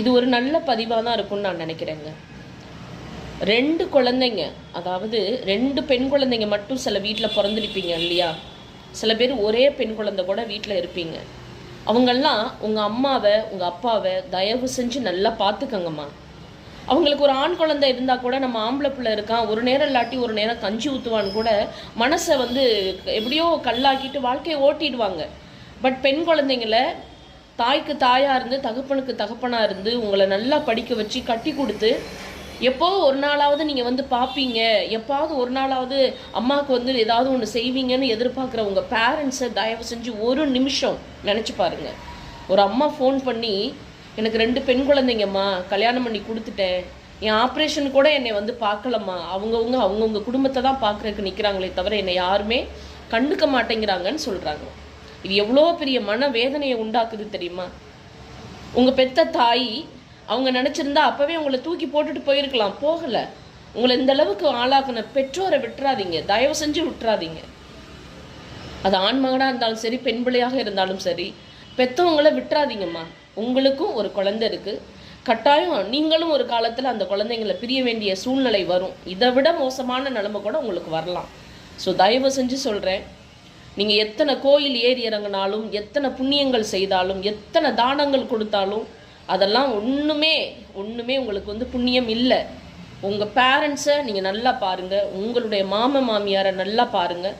இது ஒரு நல்ல பதிவாக தான் இருக்கும்னு நான் நினைக்கிறேங்க. ரெண்டு குழந்தைங்க அதாவது ரெண்டு பெண் குழந்தைங்க மட்டும் சில வீட்டில் பிறந்திருப்பீங்க இல்லையா? சில பேர் ஒரே பெண் குழந்தை கூட வீட்டில் இருப்பீங்க. அவங்கெல்லாம் உங்கள் அம்மாவை உங்கள் அப்பாவை தயவு செஞ்சு நல்லா பார்த்துக்கங்கம்மா. அவங்களுக்கு ஒரு ஆண் குழந்தை இருந்தால் கூட நம்ம ஆம்பளை பிள்ளை இருக்கான் ஒரு நேரம் இல்லாட்டி ஒரு நேரம் கஞ்சி ஊற்றுவான்னு கூட மனசை வந்து எப்படியோ கல்லாக்கிட்டு வாழ்க்கையை ஓட்டிடுவாங்க. பட் பெண் குழந்தைங்கள தாய்க்கு தாயாக இருந்து தகப்பனுக்கு தகப்பனாக இருந்து உங்களை நல்லா படிக்க வச்சு கட்டி கொடுத்து எப்போ ஒரு நாளாவது நீங்கள் வந்து பார்ப்பீங்க எப்பாவது ஒரு நாளாவது அம்மாவுக்கு வந்து ஏதாவது ஒன்று செய்வீங்கன்னு எதிர்பார்க்குற உங்கள் பேரண்ட்ஸை தயவு செஞ்சு ஒரு நிமிஷம் நினச்சி பாருங்கள் ஒரு அம்மா ஃபோன் பண்ணி எனக்கு ரெண்டு பெண் குழந்தைங்கம்மா கல்யாணம் பண்ணி கொடுத்துட்டேன். என் ஆப்ரேஷன் கூட என்னை வந்து பார்க்கலம்மா. அவங்கவுங்க அவங்கவுங்க குடும்பத்தை தான் பார்க்குறதுக்கு நிற்கிறாங்களே தவிர என்னை யாருமே கண்டுக்க மாட்டேங்கிறாங்கன்னு சொல்கிறாங்க இது எவ்வளோ பெரிய மன வேதனையை உண்டாக்குது தெரியுமா? உங்கள் பெத்த தாய் அவங்க நினச்சிருந்தா அப்போவே உங்களை தூக்கி போட்டுட்டு போயிருக்கலாம். போகலை. உங்களை இந்த அளவுக்கு ஆளாக்குன பெற்றோரை விட்டுறாதீங்க. தயவு செஞ்சு விட்டுறாதீங்க. அது ஆண் மகனாக இருந்தாலும் சரி பெண் பிள்ளையாக இருந்தாலும் சரி பெற்றவங்களை விட்டுறாதீங்கம்மா. உங்களுக்கும் ஒரு குழந்தை இருக்குது கட்டாயம் நீங்களும் ஒரு காலத்தில் அந்த குழந்தைங்களை பிரிய வேண்டிய சூழ்நிலை வரும். இதை விட மோசமான நிலைமை கூட உங்களுக்கு வரலாம். ஸோ தயவு செஞ்சு சொல்கிறேன் நீங்கள் எத்தனை கோயில் ஏறி இறங்கினாலும் எத்தனை புண்ணியங்கள் செய்தாலும் எத்தனை தானங்கள் கொடுத்தாலும் அதெல்லாம் ஒன்றுமே ஒன்றுமே உங்களுக்கு வந்து புண்ணியம் இல்லை. உங்கள் பேரண்ட்ஸை நீங்கள் நல்லா பாருங்கள் உங்களுடைய மாம மாமியாரை நல்லா பாருங்கள்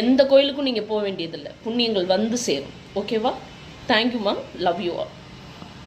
எந்த கோயிலுக்கும் நீங்கள் போக வேண்டியதில்லை. புண்ணியங்கள் வந்து சேரும். ஓகேவா thank you ma'am love you all